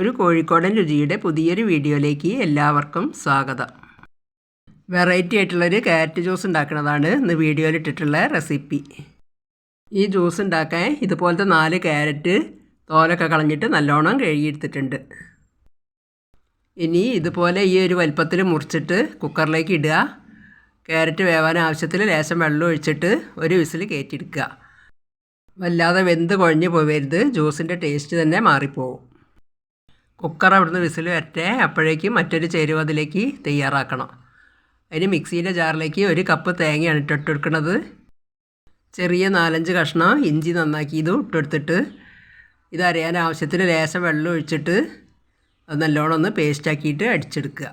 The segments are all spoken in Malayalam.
ഒരു കോഴിക്കോടൻ രുചിയുടെ പുതിയൊരു വീഡിയോയിലേക്ക് എല്ലാവർക്കും സ്വാഗതം. വെറൈറ്റി ആയിട്ടുള്ളൊരു ക്യാരറ്റ് ജ്യൂസ് ഉണ്ടാക്കുന്നതാണ് ഇന്ന് വീഡിയോയിൽ ഇട്ടിട്ടുള്ള റെസിപ്പി. ഈ ജ്യൂസ് ഉണ്ടാക്കാൻ ഇതുപോലത്തെ നാല് ക്യാരറ്റ് തോലൊക്കെ കളഞ്ഞിട്ട് നല്ലോണം കഴുകിയെടുത്തിട്ടുണ്ട്. ഇനി ഇതുപോലെ ഈ ഒരു വലുപ്പത്തിൽ മുറിച്ചിട്ട് കുക്കറിലേക്ക് ഇടുക. ക്യാരറ്റ് വേവാൻ ആവശ്യത്തിൽ ലേശം വെള്ളം ഒഴിച്ചിട്ട് ഒരു വിസിൽ കയറ്റിയെടുക്കുക. വല്ലാതെ വെന്ത് കുഴഞ്ഞു പോവരുത് ജ്യൂസിന്റെ ടേസ്റ്റ് തന്നെ മാറിപ്പോവും. കുക്കർ അവിടുന്ന് വിസിൽ വരട്ടെ. അപ്പോഴേക്കും മറ്റൊരു ചേരുവ അതിലേക്ക് തയ്യാറാക്കണം. അതിന് മിക്സിയുടെ ജാറിലേക്ക് ഒരു കപ്പ് തേങ്ങയാണ് ഇട്ടെടുക്കുന്നത് ചെറിയ നാലഞ്ച് കഷ്ണം ഇഞ്ചി നന്നാക്കി ഇത് ഇട്ടെടുത്തിട്ട് ഇത് അരയാൻ ആവശ്യത്തിന് ലേശം വെള്ളം ഒഴിച്ചിട്ട് അത് നല്ലോണം ഒന്ന് പേസ്റ്റാക്കിയിട്ട് അടിച്ചെടുക്കുക.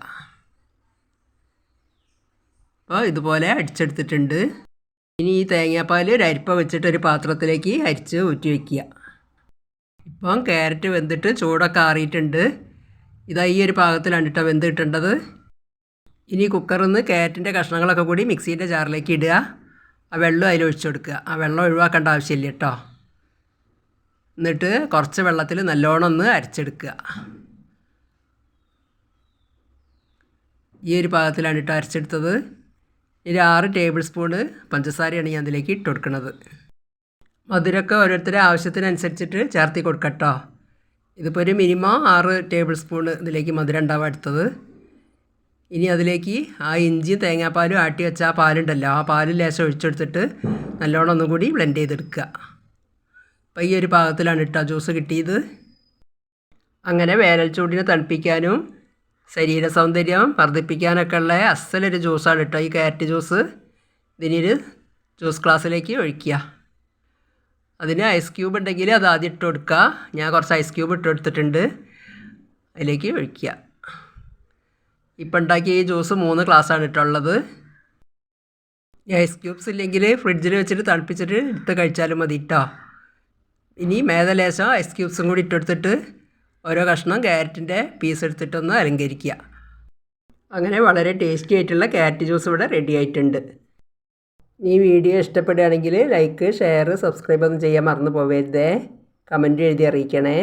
അപ്പോൾ ഇതുപോലെ അടിച്ചെടുത്തിട്ടുണ്ട്. ഇനി ഈ തേങ്ങാപ്പാൽ ഒരു അരിപ്പ വെച്ചിട്ട് ഒരു പാത്രത്തിലേക്ക് അരിച്ച് ഊറ്റി വയ്ക്കുക. ഇപ്പം ക്യാരറ്റ് വെന്തിട്ട് ചൂടൊക്കെ ആറിയിട്ടുണ്ട്. ഇതാ ഈ ഒരു പാകത്തിലാണ് കേട്ടോ വെന്ത് കിട്ടേണ്ടത് ഇനി കുക്കറിൽ നിന്ന് ക്യാരറ്റിന്റെ കഷ്ണങ്ങളൊക്കെ കൂടി മിക്സീന്റെ ജാറിലേക്ക് ഇടുക. ആ വെള്ളം അതിൽ ഒഴിച്ചു കൊടുക്കുക. ആ വെള്ളം ഒഴിവാക്കേണ്ട ആവശ്യമില്ല കേട്ടോ എന്നിട്ട് കുറച്ച് വെള്ളത്തിൽ നല്ലോണം ഒന്ന് അരച്ചെടുക്കുക. ഈ ഒരു പാകത്തിലാണ് കേട്ടോ അരച്ചെടുത്തത്. ഒരു ആറ് ടേബിൾ സ്പൂണ് പഞ്ചസാരയാണ് ഞാൻ അതിലേക്ക് ഇട്ട് കൊടുക്കുന്നത് മധുരമൊക്കെ ഓരോരുത്തരുടെ ആവശ്യത്തിനനുസരിച്ചിട്ട് ചേർത്തി കൊടുക്കട്ടോ. ഇതിപ്പോൾ ഒരു മിനിമം ആറ് ടേബിൾ സ്പൂൺ ഇതിലേക്ക് മധുരം ഉണ്ടാവുക എടുത്തത് ഇനി അതിലേക്ക് ആ ഇഞ്ചി തേങ്ങാപ്പാലും ആട്ടി വെച്ച ആ പാലുണ്ടല്ലോ ആ പാലും ലേശം ഒഴിച്ചെടുത്തിട്ട് നല്ലോണം ഒന്നും കൂടി ബ്ലെൻഡ് ചെയ്തെടുക്കുക. അപ്പോൾ ഈ ഒരു പാകത്തിലാണ് ഇട്ടോ ജ്യൂസ് കിട്ടിയത്. അങ്ങനെ വേനൽ ചൂടിനെ തണുപ്പിക്കാനും ശരീര സൗന്ദര്യം വർദ്ധിപ്പിക്കാനൊക്കെ ഉള്ള അസലൊരു ജ്യൂസാണ് കേട്ടോ ഈ കാരറ്റ് ജ്യൂസ്. ഇതിനൊരു ജ്യൂസ് ഗ്ലാസ്സിലേക്ക് ഒഴിക്കുക. അതിന് ഐസ് ക്യൂബ് ഉണ്ടെങ്കിൽ അത് ആദ്യം ഇട്ട് കൊടുക്കുക. ഞാൻ കുറച്ച് ഐസ് ക്യൂബ് ഇട്ട് കൊടുത്തിട്ടുണ്ട്. അതിലേക്ക് ഒഴിക്കുക. ഇപ്പം ഉണ്ടാക്കിയ ഈ ജ്യൂസ് മൂന്ന് ഗ്ലാസ്സാണ് ഇട്ടുള്ളത്. ഐസ് ക്യൂബ്സ് ഇല്ലെങ്കിൽ ഫ്രിഡ്ജിൽ വെച്ചിട്ട് തണുപ്പിച്ചിട്ട് എടുത്ത് കഴിച്ചാലും മതി കേട്ടോ ഇനി മേതലേശം ഐസ് ക്യൂബ്സും കൂടി ഇട്ടെടുത്തിട്ട് ഓരോ കഷ്ണം ക്യാരറ്റിന്റെ പീസ് എടുത്തിട്ടൊന്ന് അലങ്കരിക്കുക. അങ്ങനെ വളരെ ടേസ്റ്റി ആയിട്ടുള്ള ക്യാരറ്റ് ജ്യൂസ് ഇവിടെ റെഡി ആയിട്ടുണ്ട്. ഈ വീഡിയോ ഇഷ്ടപ്പെടുകയാണെങ്കിൽ ലൈക്ക് ഷെയർ സബ്സ്ക്രൈബ് ഒന്നും ചെയ്യാൻ മറന്നു പോവരുതേ. കമന്റ് എഴുതി അറിയിക്കണേ.